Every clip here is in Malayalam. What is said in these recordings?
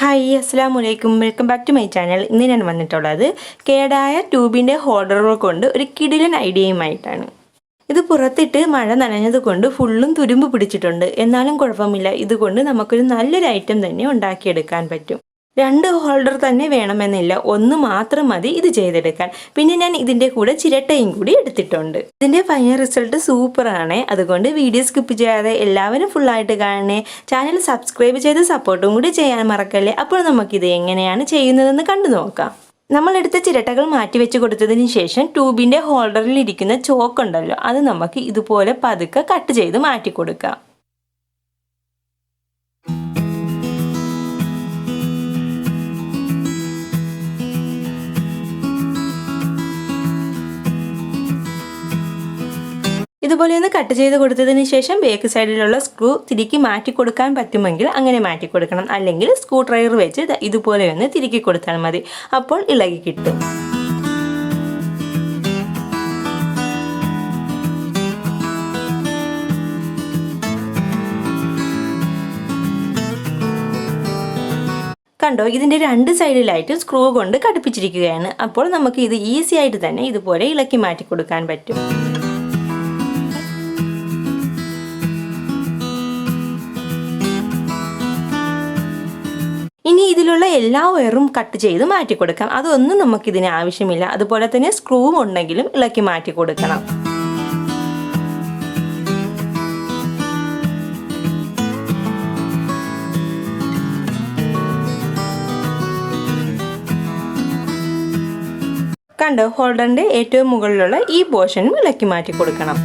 ഹായ് അസ്സാം വലൈക്കും welcome back to my channel ഇന്ന് ഞാൻ വന്നിട്ടുള്ളത് കേടായ ട്യൂബിന്റെ ഹോർഡറുകൾ കൊണ്ട് ഒരു കിടിലൻ ഐഡിയയുമായിട്ടാണ്. ഇത് പുറത്തിട്ട് മഴ നനഞ്ഞത് കൊണ്ട് ഫുള്ളും തുരുമ്പ് പിടിച്ചിട്ടുണ്ട്. എന്നാലും കുഴപ്പമില്ല. ഇതുകൊണ്ട് നമുക്കൊരു നല്ലൊരു ഐറ്റം തന്നെ ഉണ്ടാക്കിയെടുക്കാൻ പറ്റും. രണ്ട് ഹോൾഡർ തന്നെ വേണമെന്നില്ല. ഒന്ന് മാത്രം മതി ഇത് ചെയ്തെടുക്കാൻ. പിന്നെ ഞാൻ ഇതിന്റെ കൂടെ ചിരട്ടയും കൂടി എടുത്തിട്ടുണ്ട്. ഇതിന്റെ ഫൈനൽ റിസൾട്ട് സൂപ്പറാണ് അതുകൊണ്ട് വീഡിയോ സ്കിപ്പ് ചെയ്യാതെ എല്ലാവരും ഫുള്ളായിട്ട് കാണണേ. ചാനൽ സബ്സ്ക്രൈബ് ചെയ്ത് സപ്പോർട്ടും കൂടി ചെയ്യാൻ മറക്കല്ലേ? അപ്പോൾ നമുക്കിത് എങ്ങനെയാണ് ചെയ്യുന്നതെന്ന് കണ്ടു നോക്കാം. നമ്മളെടുത്ത ചിരട്ടകൾ മാറ്റി വെച്ച് കൊടുത്തതിന് ശേഷം ട്യൂബിന്റെ ഹോൾഡറിൽ ഇരിക്കുന്ന ചോക്കുണ്ടല്ലോ അത് നമുക്ക് ഇതുപോലെ പതുക്കെ കട്ട് ചെയ്ത് മാറ്റി കൊടുക്കാം. ഇതുപോലെ ഒന്ന് കട്ട് ചെയ്ത് കൊടുത്തതിന് ശേഷം ബേക്ക് സൈഡിലുള്ള സ്ക്രൂ തിരുക്കി മാറ്റി കൊടുക്കാൻ പറ്റുമെങ്കിൽ അങ്ങനെ മാറ്റി കൊടുക്കണം. അല്ലെങ്കിൽ സ്ക്രൂ ഡ്രൈവർ വെച്ച് ഇതുപോലെ ഒന്ന് തിരുക്കി കൊടുത്താൽ മതി. അപ്പോൾ ഇളകി കിട്ടും. കണ്ടോ ഇതിന്റെ രണ്ട് സൈഡിലായിട്ട് സ്ക്രൂ കൊണ്ട് കടുപ്പിച്ചിരിക്കുകയാണ് അപ്പോൾ നമുക്ക് ഇത് ഈസി ആയിട്ട് തന്നെ ഇതുപോലെ ഇളക്കി മാറ്റി കൊടുക്കാൻ പറ്റും. ഇനി ഇതിലുള്ള എല്ലാ വയറും കട്ട് ചെയ്ത് മാറ്റി കൊടുക്കാം. അതൊന്നും നമുക്കിതിന് ആവശ്യമില്ല. അതുപോലെ തന്നെ സ്ക്രൂവും ഉണ്ടെങ്കിലും ഇളക്കി മാറ്റി കൊടുക്കണം. കണ്ട് ഹോൾഡറിന്റെ ഏറ്റവും മുകളിലുള്ള ഈ പോർഷനും ഇളക്കി മാറ്റി കൊടുക്കണം.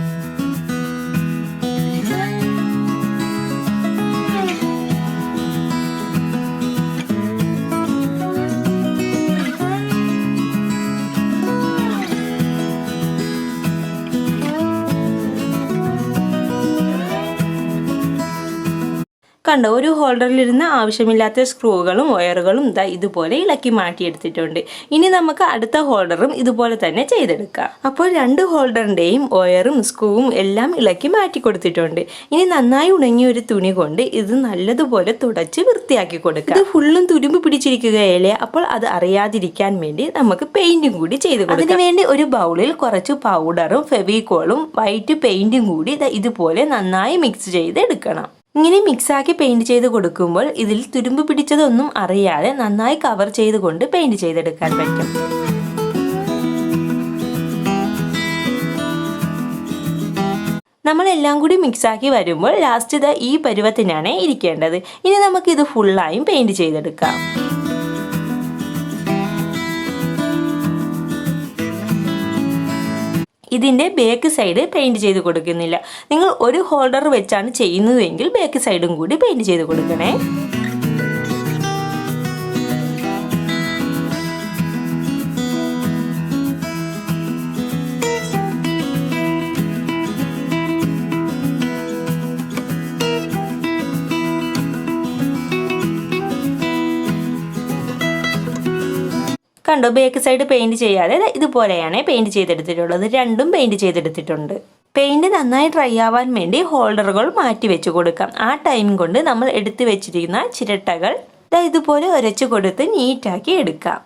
കണ്ടോ ഒരു ഹോൾഡറിലിരുന്ന് ആവശ്യമില്ലാത്ത സ്ക്രൂകളും വയറുകളും ദാ ഇതുപോലെ ഇളക്കി മാറ്റിയെടുത്തിട്ടുണ്ട്. ഇനി നമുക്ക് അടുത്ത ഹോൾഡറും ഇതുപോലെ തന്നെ ചെയ്തെടുക്കാം. അപ്പോൾ രണ്ട് ഹോൾഡറിന്റെയും വയറും സ്ക്രൂവും എല്ലാം ഇളക്കി മാറ്റി കൊടുത്തിട്ടുണ്ട് ഇനി നന്നായി ഉണങ്ങിയ ഒരു തുണി കൊണ്ട് ഇത് നല്ലതുപോലെ തുടച്ച് വൃത്തിയാക്കി കൊടുക്കാം. ഇത് ഫുള്ളും തുരുമ്പ് പിടിച്ചിരിക്കുകയല്ലേ? അപ്പോൾ അത് അറിയാതിരിക്കാൻ വേണ്ടി നമുക്ക് പെയിന്റും കൂടി ചെയ്ത് കൊടുക്കാം. അതിനുവേണ്ടി ഒരു ബൗളിൽ കുറച്ച് പൗഡറും ഫെവിക്കോളും വൈറ്റ് പെയിന്റും കൂടി ഇതുപോലെ നന്നായി മിക്സ് ചെയ്ത് എടുക്കണം ഇങ്ങനെ മിക്സാക്കി പെയിന്റ് ചെയ്ത് കൊടുക്കുമ്പോൾ ഇതിൽ തുരുമ്പ് പിടിച്ചതൊന്നും അറിയാതെ നന്നായി കവർ ചെയ്തുകൊണ്ട് പെയിന്റ് ചെയ്തെടുക്കാൻ പറ്റും. നമ്മളെല്ലാം കൂടി മിക്സാക്കി വരുമ്പോൾ ലാസ്റ്റ് ഇത് ഈ പരുവത്തിനാണ് ഇരിക്കേണ്ടത്. ഇനി നമുക്കിത് ഫുള്ളായും പെയിന്റ് ചെയ്തെടുക്കാം. ഇതിന്റെ ബാക്ക് സൈഡ് പെയിന്റ് ചെയ്ത് കൊടുക്കുന്നില്ല. നിങ്ങൾ ഒരു ഹോൾഡർ വെച്ചാണ് ചെയ്യുന്നതെങ്കിൽ ബാക്ക് സൈഡും കൂടി പെയിന്റ് ചെയ്ത് കൊടുക്കണേ. കണ്ടോ? ബേക്ക് സൈഡ് പെയിന്റ് ചെയ്യാതെ ഇതുപോലെയാണ് പെയിന്റ് ചെയ്തെടുത്തിട്ടുള്ളത്. രണ്ടും പെയിന്റ് ചെയ്തെടുത്തിട്ടുണ്ട്. പെയിന്റ് നന്നായി ഡ്രൈ ആവാൻ വേണ്ടി ഹോൾഡറുകൾ മാറ്റി വെച്ച് കൊടുക്കാം. ആ ടൈം കൊണ്ട് നമ്മൾ എടുത്തു വെച്ചിരിക്കുന്ന ചിരട്ടകൾ ഇതുപോലെ ഉരച്ചു കൊടുത്ത് നീറ്റാക്കി എടുക്കാം.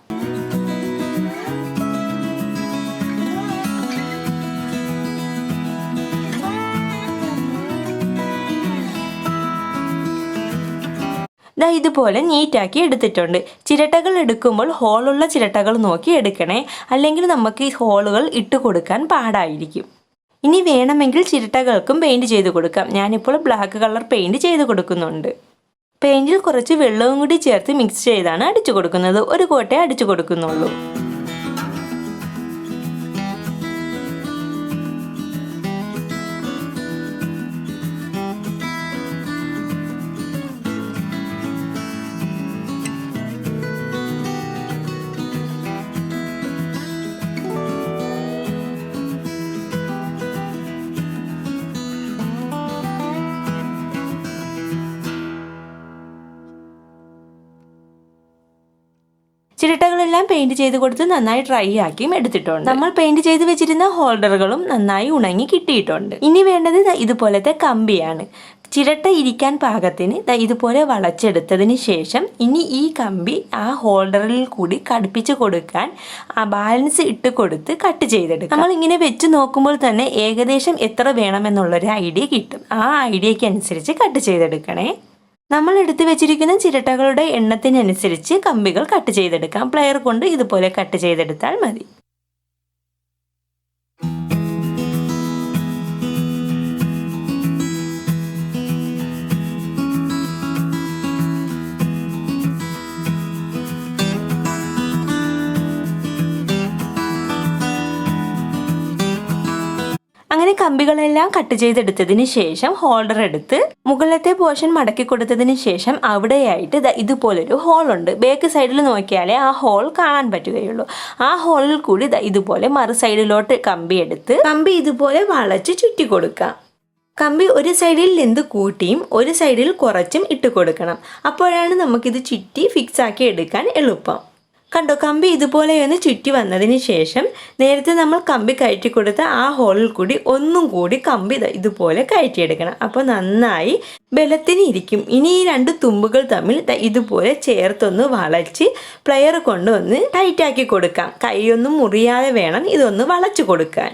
ദാ ഇതുപോലെ നീറ്റാക്കി എടുത്തിട്ടുണ്ട്. ചിരട്ടകൾ എടുക്കുമ്പോൾ ഹോളുള്ള ചിരട്ടകൾ നോക്കി എടുക്കണേ. അല്ലെങ്കിൽ നമുക്ക് ഈ ഹോളുകൾ ഇട്ട് കൊടുക്കാൻ പാടായിരിക്കും. ഇനി വേണമെങ്കിൽ ചിരട്ടകൾക്കും പെയിന്റ് ചെയ്ത് കൊടുക്കാം. ഞാനിപ്പോൾ ബ്ലാക്ക് കളർ പെയിന്റ് ചെയ്ത് കൊടുക്കുന്നുണ്ട്. പെയിന്റിൽ കുറച്ച് വെള്ളവും കൂടി ചേർത്ത് മിക്സ് ചെയ്താണ് അടിച്ചു കൊടുക്കുന്നത്. ഒരു കോട്ടയെ അടിച്ചു കൊടുക്കുന്നുള്ളൂ. ചിരട്ടകളെല്ലാം പെയിന്റ് ചെയ്ത് കൊടുത്ത് നന്നായി ഡ്രൈ ആക്കിയും എടുത്തിട്ടുണ്ട്. നമ്മൾ പെയിന്റ് ചെയ്ത് വെച്ചിരുന്ന ഹോൾഡറുകളും നന്നായി ഉണങ്ങി കിട്ടിയിട്ടുണ്ട്. ഇനി വേണ്ടത് ഇതുപോലത്തെ കമ്പിയാണ്. ചിരട്ട ഇരിക്കാൻ പാകത്തിന് ഇതുപോലെ വളച്ചെടുത്തതിന് ശേഷം ഇനി ഈ കമ്പി ആ ഹോൾഡറിൽ കൂടി കടുപ്പിച്ച് കൊടുക്കാൻ ആ ബാലൻസ് ഇട്ട് കൊടുത്ത് കട്ട് ചെയ്തെടുക്കും. നമ്മൾ ഇങ്ങനെ വെച്ച് നോക്കുമ്പോൾ തന്നെ ഏകദേശം എത്ര വേണമെന്നുള്ളൊരു ഐഡിയ കിട്ടും. ആ ഐഡിയയ്ക്ക് അനുസരിച്ച് കട്ട് ചെയ്തെടുക്കണേ. നമ്മൾ എടുത്തു വെച്ചിരിക്കുന്ന ചിരട്ടകളുടെ എണ്ണത്തിനനുസരിച്ച് കമ്പികൾ കട്ട് ചെയ്തെടുക്കാം. പ്ലെയർ കൊണ്ട് ഇതുപോലെ കട്ട് ചെയ്തെടുത്താൽ മതി. അങ്ങനെ കമ്പികളെല്ലാം കട്ട് ചെയ്തെടുത്തതിന് ശേഷം ഹോൾഡർ എടുത്ത് മുകളിലത്തെ പോർഷൻ മടക്കി കൊടുത്തതിന് ശേഷം അവിടെയായിട്ട് ഇതുപോലൊരു ഹോൾ ഉണ്ട്. ബേക്ക് സൈഡിൽ നോക്കിയാലേ ആ ഹോൾ കാണാൻ പറ്റുകയുള്ളൂ. ആ ഹോളിൽ കൂടി ഇതുപോലെ മറു സൈഡിലോട്ട് കമ്പി എടുത്ത് കമ്പി ഇതുപോലെ വളച്ച് ചുറ്റി കൊടുക്കാം. കമ്പി ഒരു സൈഡിൽ ലെന്ത് കൂട്ടിയും ഒരു സൈഡിൽ കുറച്ചും ഇട്ട് കൊടുക്കണം. അപ്പോഴാണ് നമുക്കിത് ചുറ്റി ഫിക്സ് ആക്കി എടുക്കാൻ എളുപ്പം. കണ്ടോ കമ്പി ഇതുപോലെയൊന്ന് ചുറ്റി വന്നതിന് ശേഷം നേരത്തെ നമ്മൾ കമ്പി കയറ്റി കൊടുത്ത ആ ഹോളിൽ കൂടി ഒന്നും കൂടി കമ്പി ഇതുപോലെ കയറ്റിയെടുക്കണം. അപ്പോൾ നന്നായി ബലത്തിന് ഇരിക്കും. ഇനി ഈ രണ്ട് തുമ്പുകൾ തമ്മിൽ ഇതുപോലെ ചേർത്തൊന്ന് വളച്ച് പ്ലെയർ കൊണ്ടുവന്ന് ടൈറ്റാക്കി കൊടുക്കാം. കൈയൊന്നും മുറിയാതെ വേണം ഇതൊന്ന് വളച്ചു കൊടുക്കാൻ.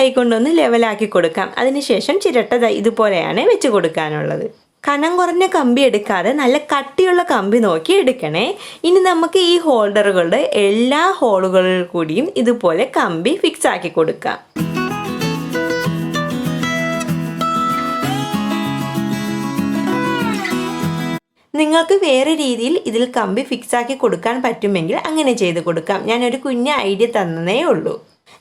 കൈ കൊണ്ടൊന്ന് ലെവലാക്കി കൊടുക്കാം. അതിനുശേഷം ചിരട്ട ഇതുപോലെയാണ് വെച്ച് കൊടുക്കാനുള്ളത്. കനം കുറഞ്ഞ കമ്പി എടുക്കാതെ നല്ല കട്ടിയുള്ള കമ്പി നോക്കി എടുക്കണേ. ഇനി നമുക്ക് ഈ ഹോൾഡറുകളുടെ എല്ലാ ഹോളുകളിൽ കൂടിയും ഇതുപോലെ കമ്പി ഫിക്സ് ആക്കി കൊടുക്കാം. നിങ്ങൾക്ക് വേറെ രീതിയിൽ ഇതിൽ കമ്പി ഫിക്സ് ആക്കി കൊടുക്കാൻ പറ്റുമെങ്കിൽ അങ്ങനെ ചെയ്ത് കൊടുക്കാം. ഞാനൊരു കുഞ്ഞ ഐഡിയ തന്നതേ ഉള്ളൂ.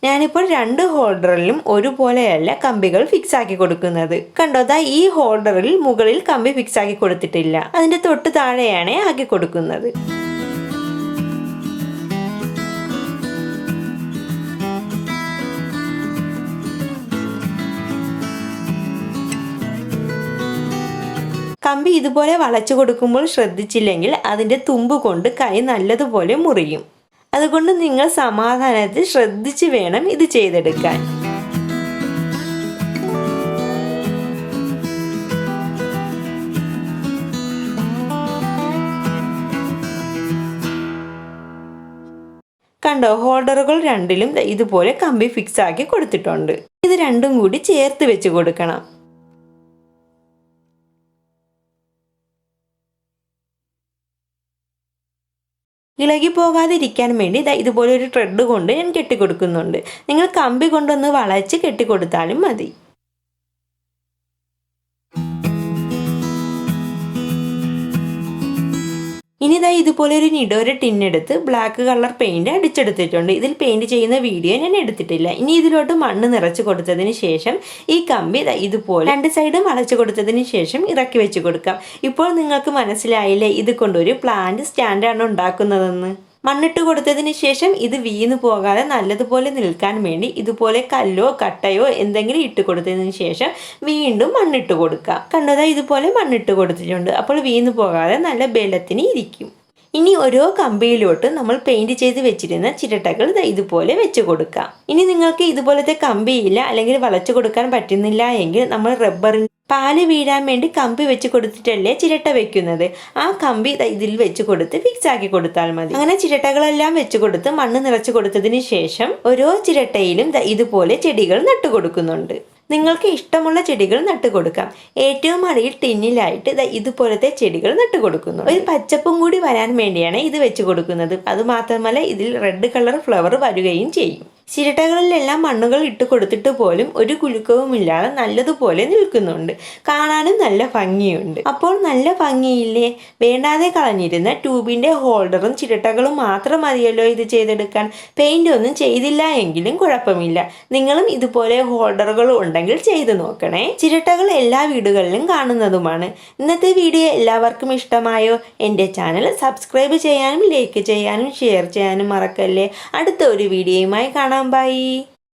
ഞാനിപ്പോൾ രണ്ട് ഹോൾഡറിലും ഒരുപോലെയല്ല കമ്പികൾ ഫിക്സ് ആക്കി കൊടുക്കുന്നത്. കണ്ടോ ദാ ഈ ഹോൾഡറിൽ മുകളിൽ കമ്പി ഫിക്സ് ആക്കി കൊടുത്തിട്ടില്ല. അതിന്റെ തൊട്ട് താഴെയാണ് ആക്കി കൊടുക്കുന്നത്. കമ്പി ഇതുപോലെ വളച്ചു കൊടുക്കുമ്പോൾ ശ്രദ്ധിച്ചില്ലെങ്കിൽ അതിന്റെ തുമ്പ് കൊണ്ട് കൈ നല്ലതുപോലെ മുറിയും. അതുകൊണ്ട് നിങ്ങൾ സമാധാനത്തിൽ ശ്രദ്ധിച്ച് വേണം ഇത് ചെയ്തെടുക്കാൻ. കണ്ടോ ഹോൾഡറുകൾ രണ്ടിലും ഇതുപോലെ കമ്പി ഫിക്സ് ആക്കി കൊടുത്തിട്ടുണ്ട്. ഇത് രണ്ടും കൂടി ചേർത്ത് വെച്ച് കൊടുക്കണം. ഇളകി പോകാതിരിക്കാൻ വേണ്ടി ഇതുപോലെ ഒരു ട്രെഡ് കൊണ്ട് ഞാൻ കെട്ടിക്കൊടുക്കുന്നുണ്ട്. നിങ്ങൾ കമ്പി കൊണ്ടൊന്ന് വളച്ച് കെട്ടിക്കൊടുത്താലും മതി. ഇനി ഇതാ ഇതുപോലെ ഒരു നിഡോര ടിന്നെടുത്ത് ബ്ലാക്ക് കളർ പെയിന്റ് അടിച്ചെടുത്തിട്ടുണ്ട്. ഇതിൽ പെയിന്റ് ചെയ്യുന്ന വീഡിയോ ഞാൻ എടുത്തിട്ടില്ല. ഇനി ഇതിലോട്ട് മണ്ണ് നിറച്ച് കൊടുത്തതിന് ശേഷം ഈ കമ്പി ഇതുപോലെ രണ്ട് സൈഡും വളച്ചു കൊടുത്തതിന് ശേഷം ഇറക്കി വെച്ച് കൊടുക്കാം. ഇപ്പോൾ നിങ്ങൾക്ക് മനസ്സിലായില്ലേ ഇത് കൊണ്ടൊരു പ്ലാന്റ് സ്റ്റാൻഡാണ് ഉണ്ടാക്കുന്നതെന്ന്? മണ്ണിട്ട് കൊടുത്തതിന് ശേഷം ഇത് വീണ് പോകാതെ നല്ലതുപോലെ നിൽക്കാൻ വേണ്ടി ഇതുപോലെ കല്ലോ കട്ടയോ എന്തെങ്കിലും ഇട്ട് കൊടുത്തതിന് ശേഷം വീണ്ടും മണ്ണിട്ട് കൊടുക്കുക കണ്ടതാ ഇതുപോലെ മണ്ണിട്ട് കൊടുത്തിട്ടുണ്ട്. അപ്പോൾ വീണ് പോകാതെ നല്ല ബലത്തിന് ഇരിക്കും ഇനി ഓരോ കമ്പിയിലോട്ട് നമ്മൾ പെയിന്റ് ചെയ്ത് വെച്ചിരുന്ന ചിരട്ടകൾ ഇതുപോലെ വെച്ച് കൊടുക്കാം. ഇനി നിങ്ങൾക്ക് ഇതുപോലത്തെ കമ്പിയില്ല അല്ലെങ്കിൽ വളച്ചു കൊടുക്കാൻ പറ്റുന്നില്ല എങ്കിൽ നമ്മൾ റബ്ബറിൽ പാൽ വീഴാൻ വേണ്ടി കമ്പി വെച്ച് കൊടുത്തിട്ടല്ലേ ചിരട്ട വെക്കുന്നത്. ആ കമ്പി ഇതിൽ വെച്ച് കൊടുത്ത് ഫിക്സ് ആക്കി കൊടുത്താൽ മതി. അങ്ങനെ ചിരട്ടകളെല്ലാം വെച്ച് കൊടുത്ത് മണ്ണ് നിറച്ചു കൊടുത്തതിന് ശേഷം ഓരോ ചിരട്ടയിലും ഇതുപോലെ ചെടികൾ നട്ടു കൊടുക്കുന്നുണ്ട്. നിങ്ങൾക്ക് ഇഷ്ടമുള്ള ചെടികൾ നട്ടു കൊടുക്കാം ഏറ്റവും അടിയിൽ ടിന്നിലായിട്ട് ഇതുപോലത്തെ ചെടികൾ നട്ടു കൊടുക്കുന്നു ഒരു പച്ചപ്പും കൂടി വരാൻ വേണ്ടിയാണ് ഇത് വെച്ച് കൊടുക്കുന്നത് അതുമാത്രമല്ല ഇതിൽ റെഡ് കളർ ഫ്ലവർ വരികയും ചെയ്യും. ചിരട്ടകളിലെല്ലാം മണ്ണുകൾ ഇട്ട് കൊടുത്തിട്ട് പോലും ഒരു കുലുക്കവുമില്ലാതെ നല്ലതുപോലെ നിൽക്കുന്നുണ്ട്. കാണാനും നല്ല ഭംഗിയുണ്ട്. അപ്പോൾ നല്ല ഭംഗിയില്ലേ? വേണ്ടാതെ കളഞ്ഞിരുന്ന ട്യൂബിന്റെ ഹോൾഡറും ചിരട്ടകളും മാത്രം മതിയല്ലോ ഇത് ചെയ്തെടുക്കാൻ. പെയിന്റ് ഒന്നും ചെയ്തില്ല എങ്കിലും കുഴപ്പമില്ല. നിങ്ങളും ഇതുപോലെ ഹോൾഡറുകൾ ഉണ്ടെങ്കിൽ ചെയ്തു നോക്കണേ. ചിരട്ടകൾ എല്ലാ വീടുകളിലും കാണുന്നതുമാണ്. ഇന്നത്തെ വീഡിയോ എല്ലാവർക്കും ഇഷ്ടമായോ? എന്റെ ചാനൽ സബ്സ്ക്രൈബ് ചെയ്യാനും ലൈക്ക് ചെയ്യാനും ഷെയർ ചെയ്യാനും മറക്കല്ലേ? അടുത്ത ഒരു വീഡിയോയുമായി കാണാം. Bye.